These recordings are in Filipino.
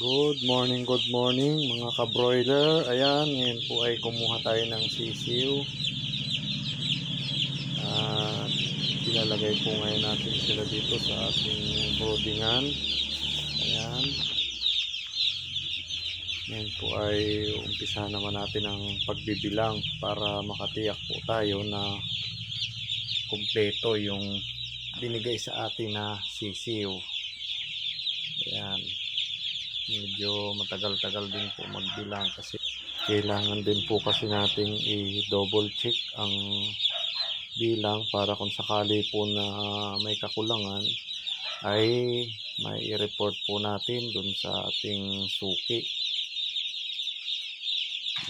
Good morning, good morning mga ka-broiler. Ayan, ngayon po ay kumuha tayo ng sisiw. At ilalagay po ngayon natin sila dito sa ating broodingan. Ayan. Ngayon po ay umpisa naman natin ang pagbibilang para makatiyak po tayo na kumpleto yung binigay sa atin na sisiw. Ayan medyo matagal-tagal din po magbilang kasi kailangan din po kasi nating i-double check ang bilang para kung sakali po na may kakulangan ay may i-report po natin dun sa ating suki.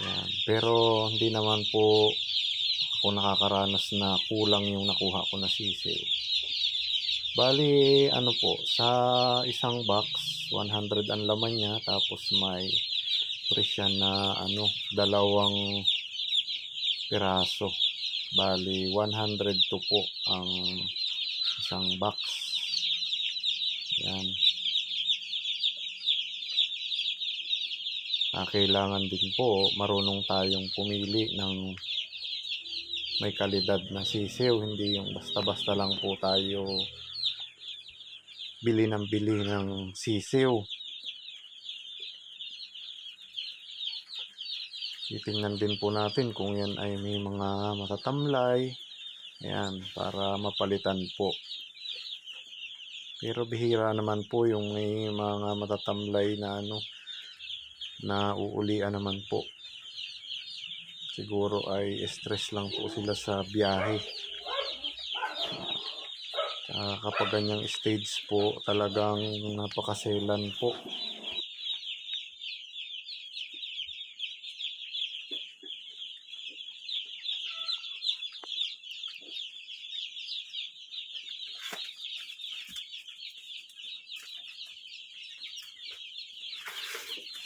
Yan. Pero hindi naman po ako nakakaranas na kulang yung nakuha ko na sisiw. Bali, ano po, sa isang box, 100 ang laman niya, tapos may presya na, ano, dalawang piraso. Bali, 102 po ang isang box. Yan. Ah, kailangan din po, marunong tayong pumili ng may kalidad na sisiw, hindi yung basta-basta lang po tayo bili ng bili ng sisiw. Titingnan din po natin kung yan ay may mga matatamlay. Ayan, para mapalitan po. Pero bihira naman po yung may mga matatamlay na ano na uulian naman po. Siguro ay stress lang po sila sa biyahe. Ah, kapag ganyang stage po, talagang napakaselan po.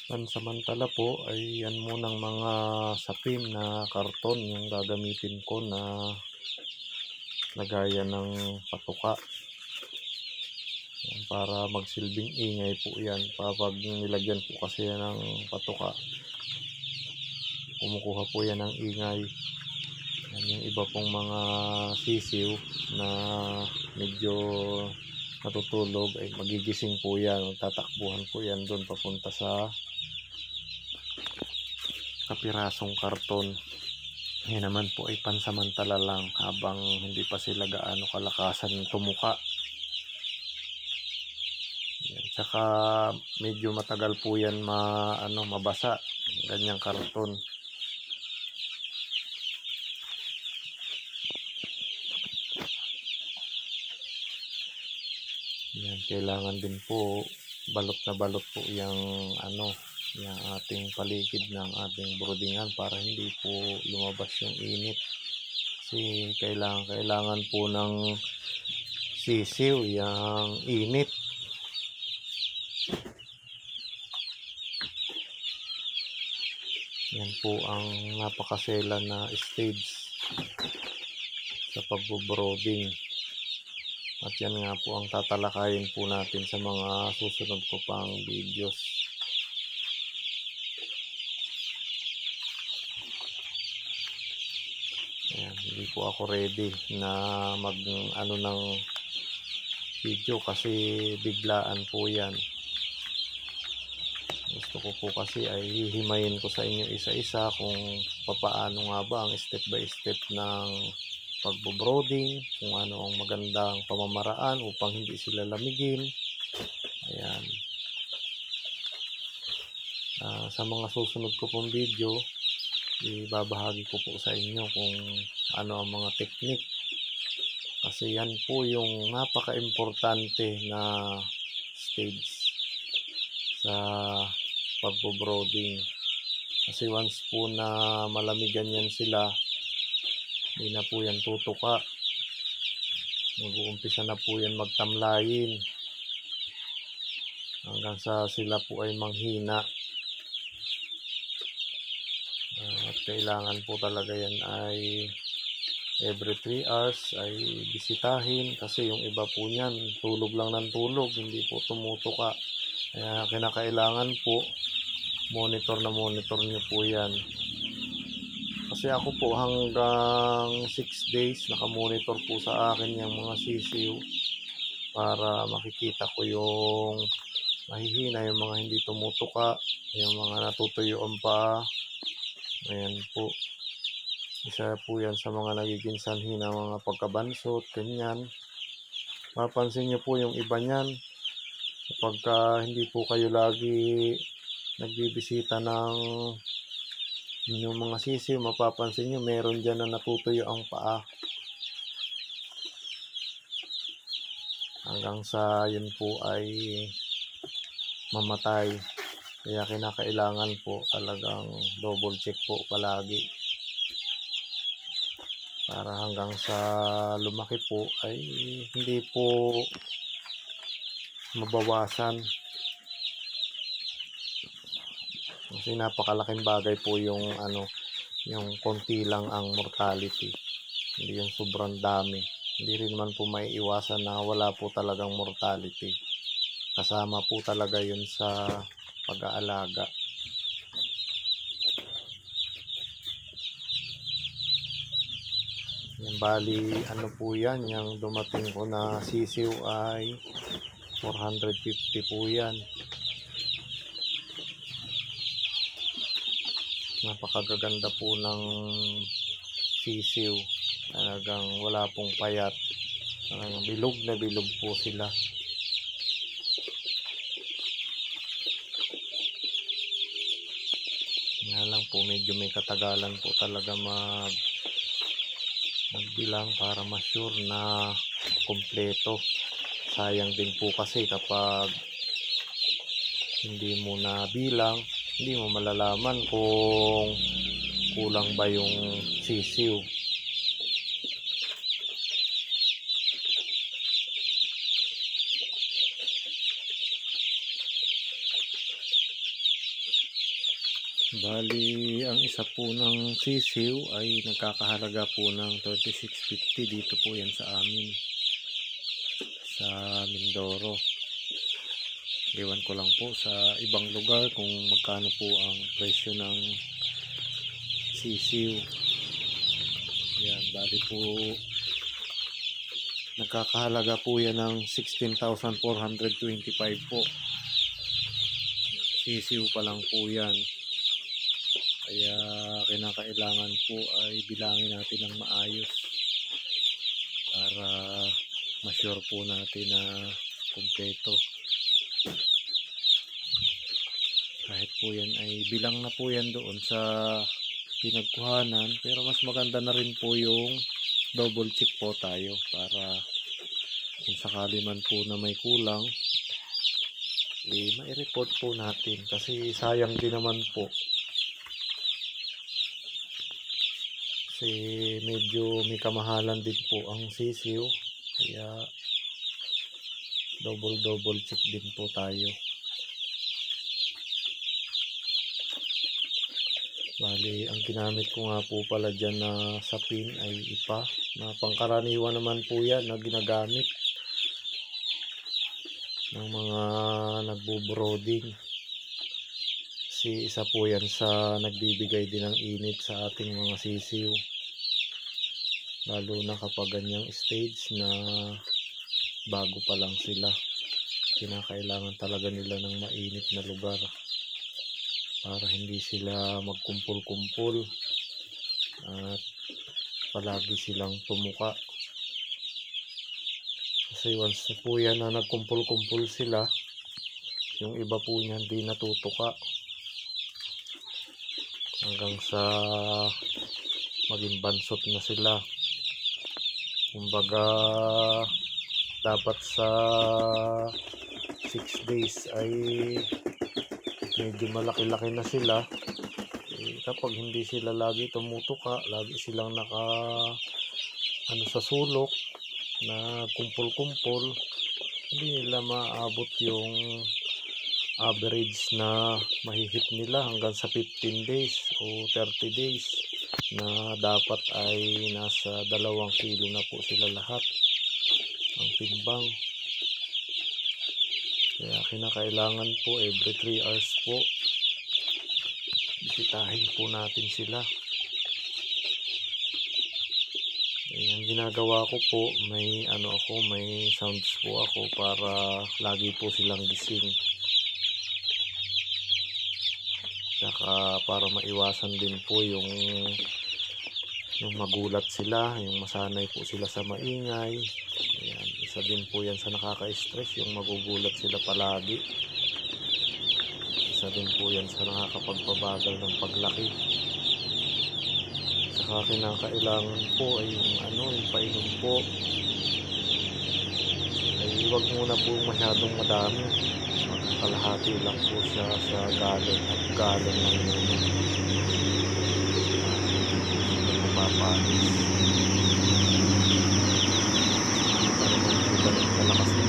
Pansamantala po ay yan munang mga sapin na karton yung gagamitin ko na lagayan ng patuka. Para magsilbing ingay po yan. Kapag nilagyan po kasi yan ng patuka, kumukuha po yan ng ingay. Yan yung iba pong mga sisiw na medyo natutulog ay magigising po yan. Tatakbuhan po yan doon papunta sa kapirasong karton. Yan naman po ay pansamantala lang habang hindi pa sila gaano kalakasan tumuka. Yan. Tsaka medyo matagal po yan ma, ano, mabasa. Ganyang karton. Yan, kailangan din po balot na balot po yung ano, yung ating paligid ng ating broodingan para hindi po lumabas yung init. Kasi kailangan, kailangan po ng sisiw yung init. Yan po ang napakasela na stage sa pagbobrooding. At yan nga po ang tatalakayin po natin sa mga susunod ko pang videos. Ayan, hindi po ako ready na mag ano ng video kasi biglaan po yan. Gusto ko po kasi ay hihimayin ko sa inyo isa-isa kung papaano nga ba ang step by step ng pagbobroading, kung ano ang magandang pamamaraan upang hindi sila lamigin. Ayan. Ah, sa mga susunod ko pong video, ibabahagi ko po sa inyo kung ano ang mga teknik. Kasi yan po yung napaka-importante na stage sa pagbobroading. Kasi once po na malamigan yan sila, hindi na po yan tutuka. Mag-uumpisa na po yan magtamlayin. Hanggang sa sila po ay manghina. Ah, At kailangan po talaga yan ay every 3 hours ay bisitahin kasi yung iba po niyan tulog lang ng tulog hindi po tumutuka Kaya kinakailangan po, monitor na monitor nyo po yan. Kasi ako po hanggang 6 days nakamonitor po sa akin yung mga sisiw para makikita ko yung mahihina, yung mga hindi tumutuka, yung mga natutuyo ang paa. Ayan po. Isa po yan sa mga nagiging sanhi ng mga pagkabansot, ganyan. Mapansin nyo po yung iba niyan. Kapag hindi po kayo lagi nagbibisita ng inyong mga sisiw, mapapansin nyo meron dyan na natutuyo ang paa. Hanggang sa yun po ay mamatay. Kaya kinakailangan po talagang double check po palagi. Para hanggang sa lumaki po ay hindi po mabawasan. Kasi napakalaking bagay po yung ano, yung konti lang ang mortality. Hindi yung sobrang dami. Hindi rin naman po maiiwasan na wala po talagang mortality. Kasama po talaga yun sa pag-aalaga. Yan, bali, ano po yan, yung dumating ko na sisiw ay 450 po yan. Napakagaganda po ng sisiw. Talagang wala pong payat. Talagang bilog na bilog po sila. Nga lang po, medyo may katagalan po talaga mag magbilang para ma-sure na kompleto. Sayang din po kasi kapag hindi mo na bilang, hindi mo malalaman kung kulang ba yung sisiw. Bali, ang isa po ng sisiw ay nagkakahalaga po ng 36.50 dito po yan sa amin sa Mindoro. Iwan ko lang po sa ibang lugar kung magkano po ang presyo ng sisiw. Yan, bali po nagkakahalaga po yan ng 16,425 po. Sisiw pa lang po yan. Kaya kinakailangan po ay bilangin natin ng maayos para ma-sure po natin na kumpleto. Kahit po yan ay bilang na po yan doon sa pinagkuhanan pero mas maganda na rin po yung double check po tayo para kung sakali man po na may kulang eh, mai-report po natin kasi sayang din naman po kasi medyo may kamahalan din po ang sisiw. Kaya double double check din po tayo. Bali ang ginamit ko nga po pala dyan na sapin ay ipa. Na pangkaraniwan naman po yan na ginagamit ng mga nagbo-brooding. Kasi isa po yan sa nagbibigay din ng init sa ating mga sisiw lalo na kapag ganyang stage na bago pa lang sila. Kinakailangan talaga nila ng mainit na lugar para hindi sila magkumpul-kumpul at palagi silang tumuka. Kasi once na po yan na nagkumpul-kumpul sila yung iba po niyan di natutuka. Hanggang sa maging bansot na sila kumbaga dapat sa 6 days ay medyo malaki-laki na sila. Eh, kapag hindi sila lagi tumutuka lagi silang naka ano sa sulok na kumpul-kumpul hindi nila maabot yung average na mahihit nila hanggang sa 15 days o 30 days na dapat ay nasa dalawang kilo na po sila lahat. Ang timbang. Kaya kinakailangan po every 3 hours po bisitahin po natin sila. Eh, ang ginagawa ko po may ano ako may sounds po ako para lagi po silang gising. Tsaka para maiwasan din po yung yung magulat sila, yung masanay po sila sa maingay. Ayan, isa din po yan sa nakaka-stress, yung magugulat sila palagi. Isa din po yan sa nakakapagpabagal ng paglaki. Tsaka kinakailangan po ay yung ano, yung painom po. Ay huwag muna po masyadong madami kalahati lang po siya sa galon at galon lang naman mapapanis para naman po ganun kalakas na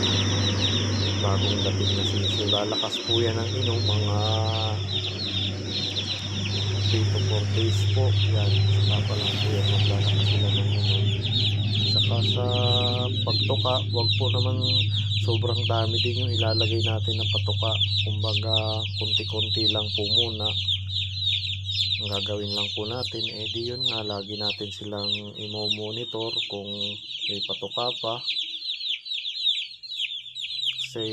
bagong dating na sisyo lalakas po yan ang inom mga 3 to 4 days po yan saka pa lang po yan maglalakas sila ng inom saka sa pagtuka wag po naman sobrang dami din yung ilalagay natin na patuka. Kumbaga, konti-konti lang po muna. Ang gagawin lang po natin, eh di yun nga, lagi natin silang imo-monitor kung may patuka pa. Kasi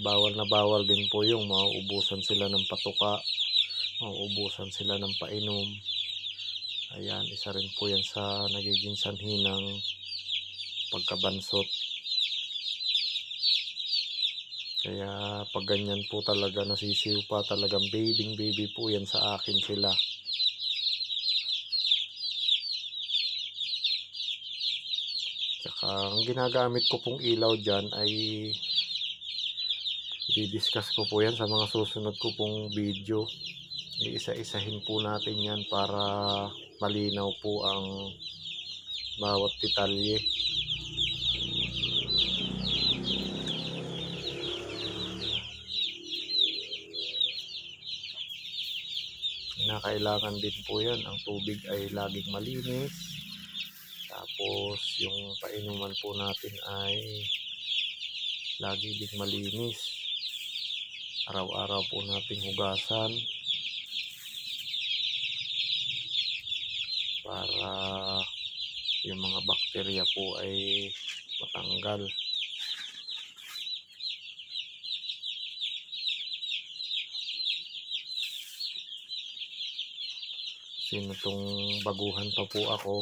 bawal na bawal din po yung mauubusan sila ng patuka, mauubusan sila ng painom. Ayan, isa rin po yan sa nagiging sanhi ng pagkabansot. Kaya pag ganyan po talaga nasisiw pa talagang babying baby po yan sa akin sila. Ang ginagamit ko pong ilaw dyan ay i-discuss ko po yan sa mga susunod ko pong video. Iisa-isahin po natin yan para malinaw po ang bawat detalye. Kinakailangan din po yan. Ang tubig ay laging malinis. Tapos yung painuman po natin ay lagi din malinis. Araw-araw po natin hugasan. Para yung mga bakterya po ay matanggal. sino tong baguhan pa po ako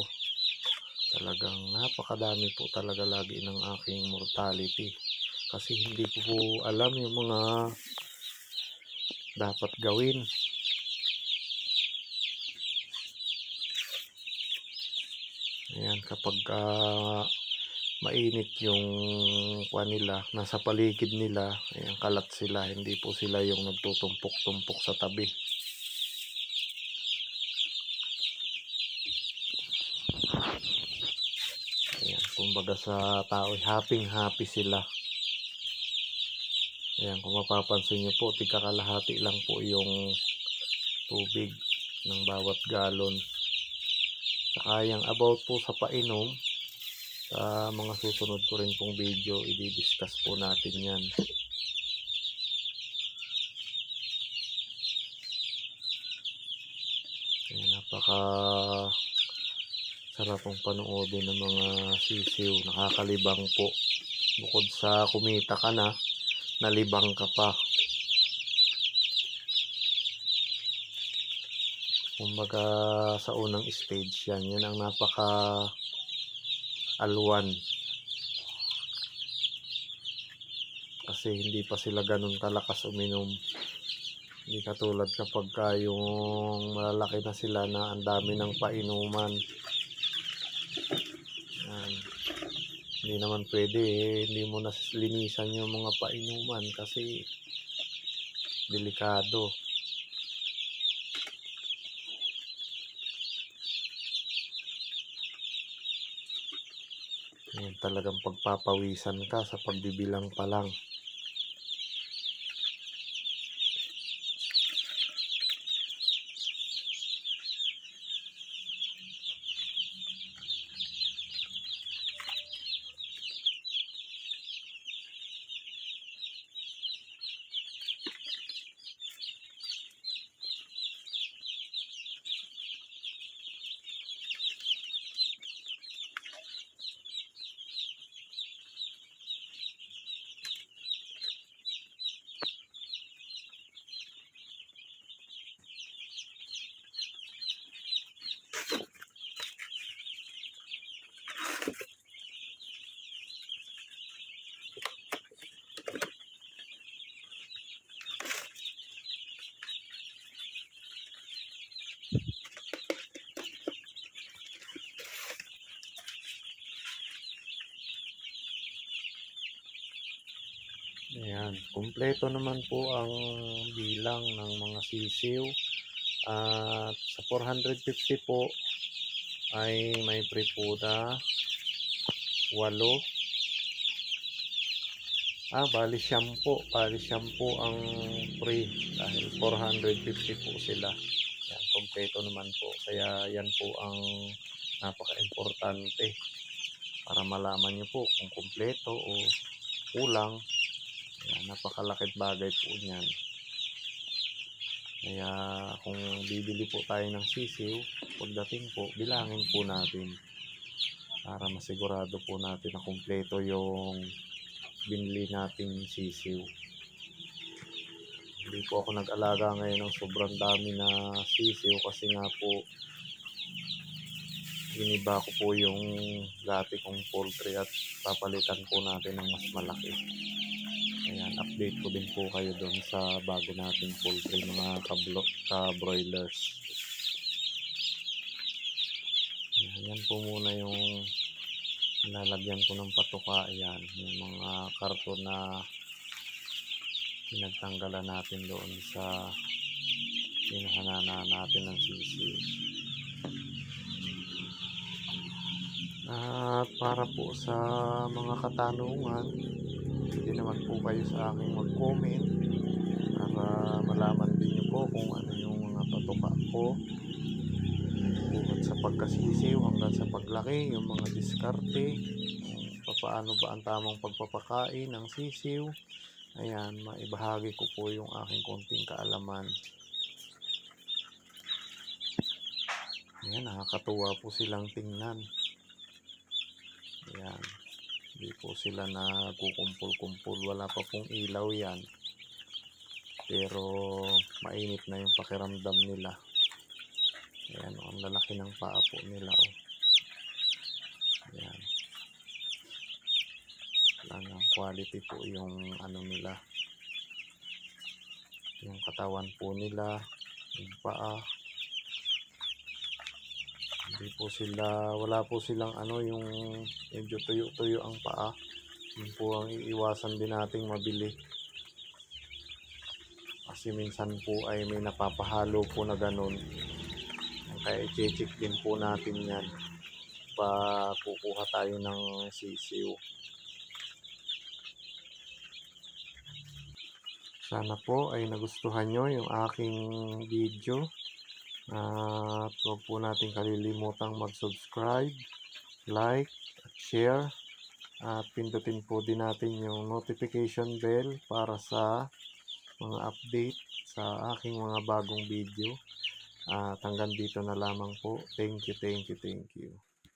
talagang napakadami po talaga lagi ng aking mortality. Kasi hindi ko po alam yung mga dapat gawin. Ayan kapag ah, mainit yung kuha nila nasa paligid nila ayan kalat sila hindi po sila yung nagtutumpok-tumpok sa tabi Ayan, kumbaga sa tao, happy happy sila. Ayan, kung mapapansin nyo po, tika kalahati lang po yung tubig ng bawat galon. Saka yung about po sa painom, sa mga susunod ko rin pong video, i-discuss po natin yan. Ayan, napaka sarap pong panoodin ng mga sisiw. Nakakalibang po. Bukod sa kumita ka na, nalibang ka pa. Kumbaga sa unang stage yan. Yan ang napaka alwan. Kasi hindi pa sila ganun kalakas uminom. Hindi katulad kapag ka yung malalaki na sila na ang dami ng painuman. Yan. Hindi naman pwede eh. Hindi mo na linisan yung mga painuman kasi delikado. Yan, talagang pagpapawisan ka sa pagbibilang pa lang. Ayan, kumpleto naman po ang bilang ng mga sisiw. At sa 450 po ay may na 8. Ah, bali siyam po. Bali siyam ang free dahil 450 po sila. Yan, kumpleto naman po. Kaya yan po ang napaka-importante para malaman nyo po kung kumpleto o kulang. Yan, napakalakit bagay po niyan. Kaya kung bibili po tayo ng sisiw, pagdating po, bilangin po natin para masigurado po natin na kumpleto yung binili nating sisiw. Hindi po ako nag-alaga ngayon ng sobrang dami na sisiw kasi nga po giniba ko po yung dati kong poultry at papalitan po natin ng mas malaki. Ayan, update ko din po kayo doon sa bago nating poultry mga ka-broilers. Ayan, yan po muna yung nilalagyan ko ng patuka. Ayan, yung mga karton na pinagtanggalan natin doon sa pinahanana natin ng sisiw. At para po sa mga katanungan, pwede naman po kayo sa akin mag-comment para malaman din nyo po kung ano yung mga patuka ko bukod sa pagkasisiw hanggang sa paglaki, yung mga diskarte, paano ba ang tamang pagpapakain ng sisiw. Ayan, maibahagi ko po yung aking konting kaalaman. Ayan, nakakatuwa po silang tingnan. Ayan. Hindi po sila nagkukumpul-kumpul. Wala pa pong ilaw yan. Pero mainit na yung pakiramdam nila. Ayan, oh, ang lalaki ng paa po nila. Oh. Ayan. Talagang quality po yung ano nila. Yung katawan po nila. Yung paa. Hindi po sila, wala po silang ano yung medyo tuyo-tuyo ang paa. Yun po ang iiwasan din nating mabili. Kasi minsan po ay may napapahalo po na ganun. Kaya i-check din po natin yan pa kukuha tayo ng sisiw. Sana po ay nagustuhan nyo yung aking video. At huwag po natin kalilimutang mag-subscribe, like, at share. At pindutin po din natin yung notification bell para sa mga update sa aking mga bagong video. At hanggang dito na lamang po. Thank you, thank you, thank you.